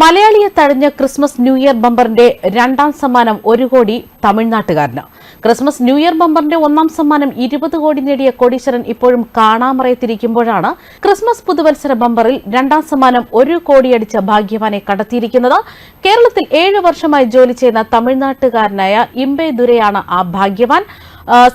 മലയാളിയെ തഴഞ്ഞ Christmas new year ബമ്പറിന്റെ രണ്ടാം സമ്മാനം ഒരു കോടി തമിഴ്നാട്ടുകാരന്. ക്രിസ്മസ് ന്യൂ ഇയർ ബമ്പറിന്റെ ഒന്നാം സമ്മാനം ഇരുപത് കോടി നേടിയ കോടീശ്വരൻ ഇപ്പോഴും കാണാമറയത്തിരിക്കുമ്പോഴാണ് ക്രിസ്മസ് പുതുവത്സര ബമ്പറിൽ രണ്ടാം സമ്മാനം ഒരു കോടിയടിച്ച ഭാഗ്യവാനെ കണ്ടെത്തിയിരിക്കുന്നത്. കേരളത്തിൽ ഏഴ് വർഷമായി ജോലി ചെയ്യുന്ന തമിഴ്നാട്ടുകാരനായ ഇംബെ ദുരയാണ് ആ ഭാഗ്യവാൻ.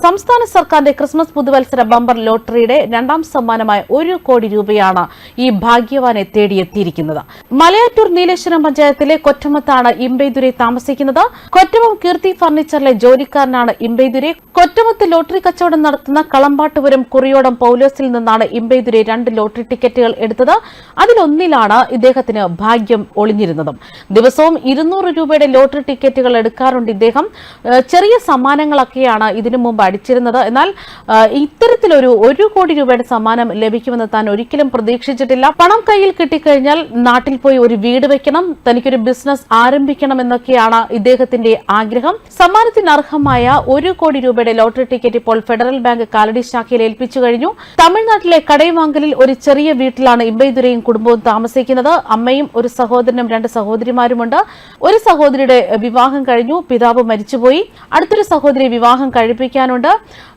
സംസ്ഥാന സർക്കാരിന്റെ ക്രിസ്മസ് പുതുവത്സര ബമ്പർ ലോട്ടറിയുടെ രണ്ടാം സമ്മാനമായ ഒരു കോടി രൂപയാണ് ഈ ഭാഗ്യവാനെ തേടിയെത്തിയിരിക്കുന്നത്. മലയാറ്റൂർ നീലേശ്വരം പഞ്ചായത്തിലെ കൊറ്റമത്താണ് ഇമ്പെയ്തുരെ താമസിക്കുന്നത്. കൊറ്റമം കീർത്തി ഫർണിച്ചറിലെ ജോലിക്കാരനാണ് ഇമ്പെയ്തുരെ കൊറ്റമത്ത് ലോട്ടറി കച്ചവടം നടത്തുന്ന കളമ്പാട്ടുപുരം കുറിയോടം പൌലോസിൽ നിന്നാണ് ഇമ്പെയ്തുരെ രണ്ട് ലോട്ടറി ടിക്കറ്റുകൾ എടുത്തത്. അതിലൊന്നിലാണ് ഇദ്ദേഹത്തിന് ഭാഗ്യം ഒളിഞ്ഞിരുന്നതും. ദിവസവും ഇരുന്നൂറ് രൂപയുടെ ലോട്ടറി ടിക്കറ്റുകൾ എടുക്കാറുണ്ട് ഇദ്ദേഹം. ചെറിയ സമ്മാനങ്ങളൊക്കെയാണ് ഇതിനു മുമ്പ് അടിച്ചിരുന്നത്. എന്നാൽ ഇത്തരത്തിലൊരു ഒരു കോടി രൂപയുടെ സമ്മാനം ലഭിക്കുമെന്ന് താൻ ഒരിക്കലും പ്രതീക്ഷിച്ചിട്ടില്ല. പണം കയ്യിൽ കിട്ടിക്കഴിഞ്ഞാൽ നാട്ടിൽ പോയി ഒരു വീട് വെക്കണം തനിക്കൊരു ബിസിനസ് ആരംഭിക്കണം എന്നൊക്കെയാണ് ഇദ്ദേഹത്തിന്റെ ആഗ്രഹം. സമ്മാനത്തിന് അർഹമായ ഒരു കോടി രൂപയുടെ ലോട്ടറി ടിക്കറ്റ് ഇപ്പോൾ ഫെഡറൽ ബാങ്ക് കാലടി ശാഖയിൽ ഏൽപ്പിച്ചു കഴിഞ്ഞു. തമിഴ്നാട്ടിലെ കടയവാങ്കലിൽ ഒരു ചെറിയ വീട്ടിലാണ് ഇമ്പൈദുരയും കുടുംബവും താമസിക്കുന്നത്. അമ്മയും ഒരു സഹോദരനും രണ്ട് സഹോദരിമാരുമുണ്ട്. ഒരു സഹോദരിയുടെ വിവാഹം കഴിഞ്ഞു പിതാവ് മരിച്ചുപോയി. അടുത്തൊരു സഹോദരി വിവാഹം കഴിപ്പിക്കാനുണ്ട്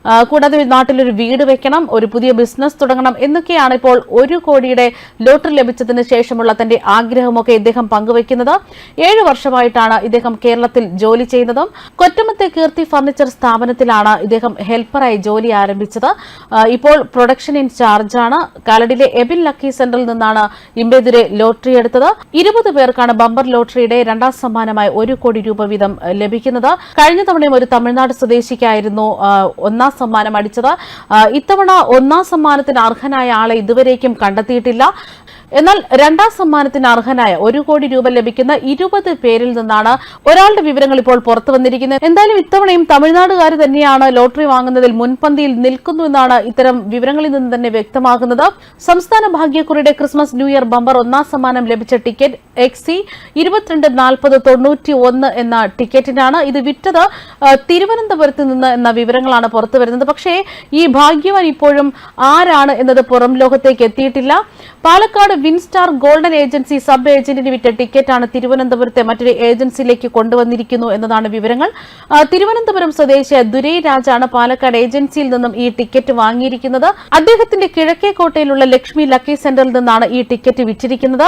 ആ, കൂടാതെ നാട്ടിലൊരു വീട് വെക്കണം ഒരു പുതിയ ബിസിനസ് തുടങ്ങണം എന്നൊക്കെയാണ് ഇപ്പോൾ ഒരു കോടിയുടെ ലോട്ടറി ലഭിച്ചതിന് ശേഷമുള്ള തന്റെ ആഗ്രഹമൊക്കെ ഇദ്ദേഹം പങ്കുവെക്കുന്നത് ഏഴു വർഷമായിട്ടാണ് ഇദ്ദേഹം കേരളത്തിൽ ജോലി ചെയ്യുന്നതും. കൊറ്റമത്തെ കീർത്തി ഫർണിച്ചർ സ്ഥാപനത്തിലാണ് ഇദ്ദേഹം ഹെൽപ്പറായി ജോലി ആരംഭിച്ചത്. ഇപ്പോൾ പ്രൊഡക്ഷൻ ഇൻചാർജാണ് കാലടിയിലെ എബിൻ ലക്കി സെന്ററിൽ നിന്നാണ് ഇമ്പെതിരെ ലോട്ടറി എടുത്തത്. ഇരുപത് പേർക്കാണ് ബമ്പർ ലോട്ടറിയുടെ രണ്ടാം സമ്മാനമായി ഒരു കോടി രൂപ വീതം ലഭിക്കുന്നത്. കഴിഞ്ഞ തവണയും ഒരു തമിഴ്നാട് സ്വദേശിക്കായിരുന്നു. ഒന്നാം സമ്മാനം അടിച്ചത്. ഇത്തവണ ഒന്നാം സമ്മാനത്തിന് അർഹനായ ആളെ ഇതുവരേക്കും കണ്ടെത്തിയിട്ടില്ല. എന്നാൽ രണ്ടാം സമ്മാനത്തിന് അർഹനായ ഒരു കോടി രൂപ ലഭിക്കുന്ന ഇരുപത് പേരിൽ നിന്നാണ് ഒരാളുടെ വിവരങ്ങൾ ഇപ്പോൾ പുറത്തു വന്നിരിക്കുന്നത്. എന്തായാലും ഇത്തവണയും തമിഴ്നാടുകാർ തന്നെയാണ് ലോട്ടറി വാങ്ങുന്നതിൽ മുൻപന്തിയിൽ നിൽക്കുന്നു എന്നാണ് ഇത്തരം വിവരങ്ങളിൽ നിന്ന് തന്നെ വ്യക്തമാകുന്നത്. സംസ്ഥാന ഭാഗ്യക്കുറിയുടെ ക്രിസ്മസ് ന്യൂ ഇയർ ബമ്പർ ഒന്നാം സമ്മാനം ലഭിച്ച ടിക്കറ്റ് എക്സി ഇരുപത്തിരണ്ട് നാൽപ്പത് തൊണ്ണൂറ്റി ഒന്ന് എന്ന ടിക്കറ്റിനാണ് ഇത് വിറ്റത്. തിരുവനന്തപുരത്ത് നിന്ന് എന്ന വിവരങ്ങളാണ് പുറത്തു വരുന്നത്. പക്ഷേ ഈ ഭാഗ്യവാൻ ഇപ്പോഴും ആരാണ് എന്നത് പുറം ലോകത്തേക്ക് എത്തിയിട്ടില്ല. Palakkad Winstar golden agency sub ഏജന്റിന് വിറ്റ ടിക്കറ്റാണ് തിരുവനന്തപുരത്തെ മറ്റൊരു ഏജൻസിയിലേക്ക് കൊണ്ടുവന്നിരിക്കുന്നു എന്നതാണ് വിവരങ്ങൾ. തിരുവനന്തപുരം സ്വദേശിയായ ദുരൈ രാജാണ് പാലക്കാട് ഏജൻസിയിൽ നിന്നും ഈ ടിക്കറ്റ് വാങ്ങിയിരിക്കുന്നത്. അദ്ദേഹത്തിന്റെ കിഴക്കേക്കോട്ടയിലുള്ള ലക്ഷ്മി ലക്കി സെന്ററിൽ നിന്നാണ് ഈ ടിക്കറ്റ് വിറ്റിരിക്കുന്നത്.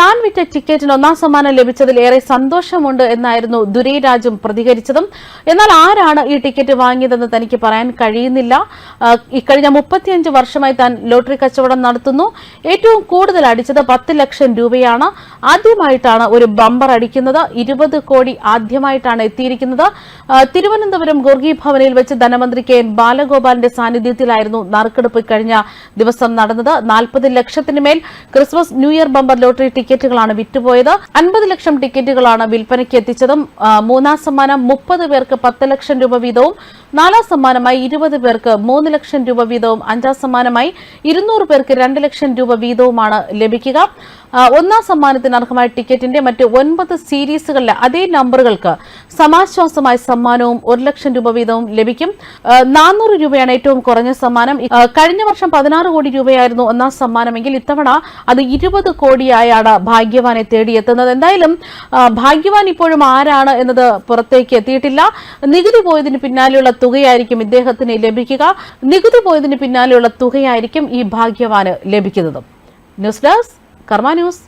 താൻ വിറ്റ ടിക്കറ്റിന് ഒന്നാം സമ്മാനം ലഭിച്ചതിൽ ഏറെ സന്തോഷമുണ്ട് എന്നായിരുന്നു ദുരൈ രാജും പ്രതികരിച്ചതും. എന്നാൽ ആരാണ് ഈ ടിക്കറ്റ് വാങ്ങിയതെന്ന് തനിക്ക് പറയാൻ കഴിയുന്നില്ല. ഇക്കഴിഞ്ഞ മുപ്പത്തിയഞ്ച് വർഷമായി താൻ ലോട്ടറി കച്ചവടം നടത്തുന്നു. ഏറ്റവും കൂടുതൽ അടിച്ചത് പത്ത് ലക്ഷം രൂപയാണ്. ആദ്യമായിട്ടാണ് ഒരു ബമ്പർ അടിക്കുന്നത്. ഇരുപത് കോടി ആദ്യമായിട്ടാണ് എത്തിയിരിക്കുന്നത്. തിരുവനന്തപുരം ഗോർഗി ഭവനിൽ വെച്ച് ധനമന്ത്രി കെ എൻ ബാലഗോപാലിന്റെ സാന്നിധ്യത്തിലായിരുന്നു നറുക്കെടുപ്പ് കഴിഞ്ഞ ദിവസം നടന്നത്. നാൽപ്പത് ലക്ഷത്തിന് മേൽ Christmas new year bumper lottery ടിക്കറ്റുകളാണ് വിറ്റുപോയത്. അൻപത് ലക്ഷം ടിക്കറ്റുകളാണ് വിൽപ്പനയ്ക്ക് എത്തിച്ചതും. മൂന്നാം സമ്മാനം മുപ്പത് പേർക്ക് പത്ത് ലക്ഷം രൂപ വീതവും നാലാം സമ്മാനമായി ഇരുപത് പേർക്ക് മൂന്ന് ലക്ഷം രൂപ വീതവും അഞ്ചാം സമ്മാനമായി ഇരുന്നൂറ് പേർക്ക് രണ്ട് ലക്ഷം രൂപ വീതവുമാണ് ലഭിക്കുക. ഒന്നാം സമ്മാനത്തിന് അർഹമായ ടിക്കറ്റിന്റെ മറ്റ് ഒൻപത് സീരീസുകളിലെ അതേ നമ്പറുകൾക്ക് സമാശ്വാസമായ സമ്മാനവും ഒരു ലക്ഷം രൂപ വീതവും ലഭിക്കും. നാനൂറ് രൂപയാണ് ഏറ്റവും കുറഞ്ഞ സമ്മാനം. കഴിഞ്ഞ വർഷം പതിനാറ് കോടി രൂപയായിരുന്നു ഒന്നാം സമ്മാനമെങ്കിൽ ഇത്തവണ അത് ഇരുപത് കോടിയായാണ് ഭാഗ്യവാനെ തേടിയെത്തുന്നത്. എന്തായാലും ഭാഗ്യവാൻ ഇപ്പോഴും ആരാണ് എന്നത് പുറത്തേക്ക് എത്തിയിട്ടില്ല. നികുതി പോയതിന് പിന്നാലെയുള്ള തുകയായിരിക്കും ഇദ്ദേഹത്തിന് ലഭിക്കുക. നികുതി പോയതിന് പിന്നാലെയുള്ള തുകയായിരിക്കും ഈ ഭാഗ്യവാന് ലഭിക്കുന്നതും. ന്യൂസ് ഡെസ്ക് കർമ്മ ന്യൂസ്